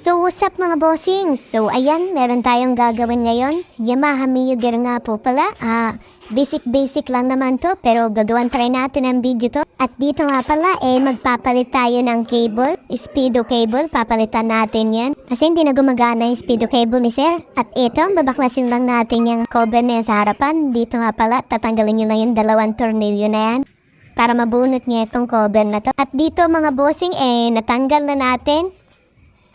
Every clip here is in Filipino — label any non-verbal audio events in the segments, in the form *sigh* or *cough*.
So, what's up mga bossing? So, ayan, meron tayong gagawin ngayon. Yamaha Gear nga po pala. Ah, basic-basic lang naman to, pero gagawan try natin ang video to. At dito nga pala, eh, magpapalit tayo ng cable, speedo cable, papalitan natin yan. Kasi hindi na gumagana yung speedo cable ni sir. At ito, babaklasin lang natin yung cover na yan sa harapan. Dito nga pala, tatanggalin nyo lang yung dalawang tornilyo na yan para mabunot niya itong cover na to. At dito mga bossing, eh, natanggal na natin.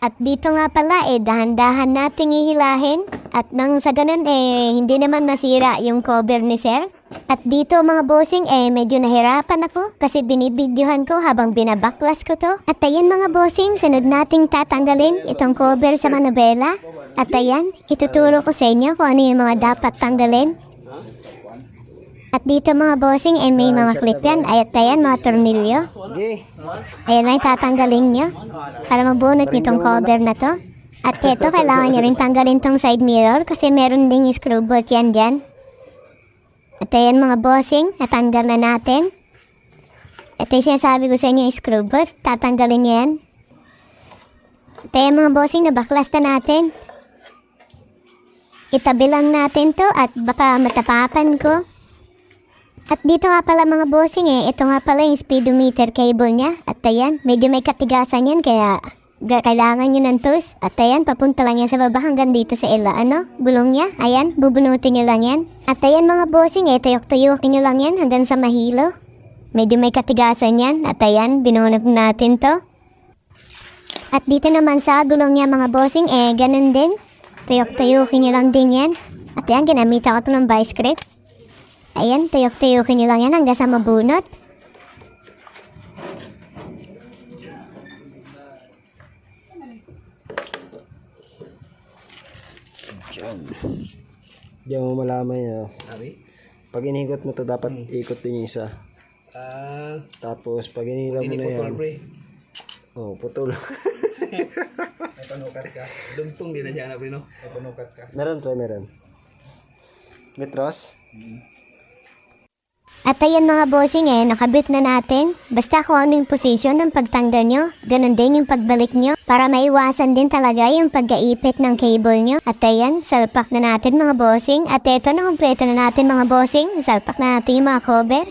At dito nga pala, eh, dahan-dahan nating ihilahin. At nang sa ganun, eh, hindi naman nasira yung cover ni sir. At dito mga bossing, eh, medyo nahirapan ako kasi binibidyohan ko habang binabaklas ko to. At ayan mga bossing, sunod nating tatanggalin itong cover sa manabela. At ayan, ituturo ko sa inyo kung ano yung mga dapat tanggalin. At dito mga bossing, eh, may mga clip yan. Ay, at ayan, mga tornilyo. Ayan na yung tatanggalin nyo para mabunot nyo tong cover na to. At eto, kailangan nyo rin tanggalin tong side mirror kasi meron ding screw bolt yan dyan. At ayan mga bossing, natanggal na natin. Ito yung sinasabi ko sa inyo screw bolt, tatanggalin nyo yan. At ayan mga bossing, nabaklas na natin. Itabi lang natin to at baka matapapan ko. At dito nga pala mga bossing eh, ito nga pala yung speedometer cable niya. At ayan, medyo may katigasan yan kaya ga- kailangan nyo ng tools. At ayan, papunta lang yan sa baba hanggang dito sa ila, ano, gulong niya. Ayan, bubunutin nyo lang yan. At ayan mga bossing eh, tuyok-tuyokin nyo lang yan hanggang sa mahilo. Medyo may katigasan yan. At ayan, binunot natin to. At dito naman sa gulong niya mga bossing eh, ganun din. Tuyok-tuyukin nyo lang din yan. At ayan, ginamit ako to ng vice grip. Ayan, tuyok-tuyukin nyo lang yan hanggang sa mabunot. Diyan. Diyan mo malaman yan. oh. Pag inigot mo to dapat ikot din yung isa. Ah, Tapos pag inila mo na yan. pre. Oh, putol. *laughs* May panukat ka. Dugtong din na siya na, pre, no? May panukat ka. meron pre, meron. Metros? At ayan mga bossing eh, nakabit na natin. Basta kung ano yung position ng pagtanggal nyo, ganun din yung pagbalik nyo. Para maiwasan din talaga yung pagkaipit ng cable nyo. At ayan, salpak na natin mga bossing. At eto na kompleto na natin mga bossing. Salpak na natin yung mga cover.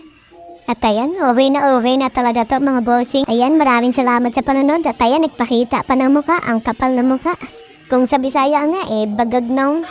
At ayan, over na over na talaga to mga bossing. Ayan, maraming salamat sa panonood. At ayan, nagpakita pa ng muka, ang kapal na muka. Kung sa Bisaya nga eh, bagag nung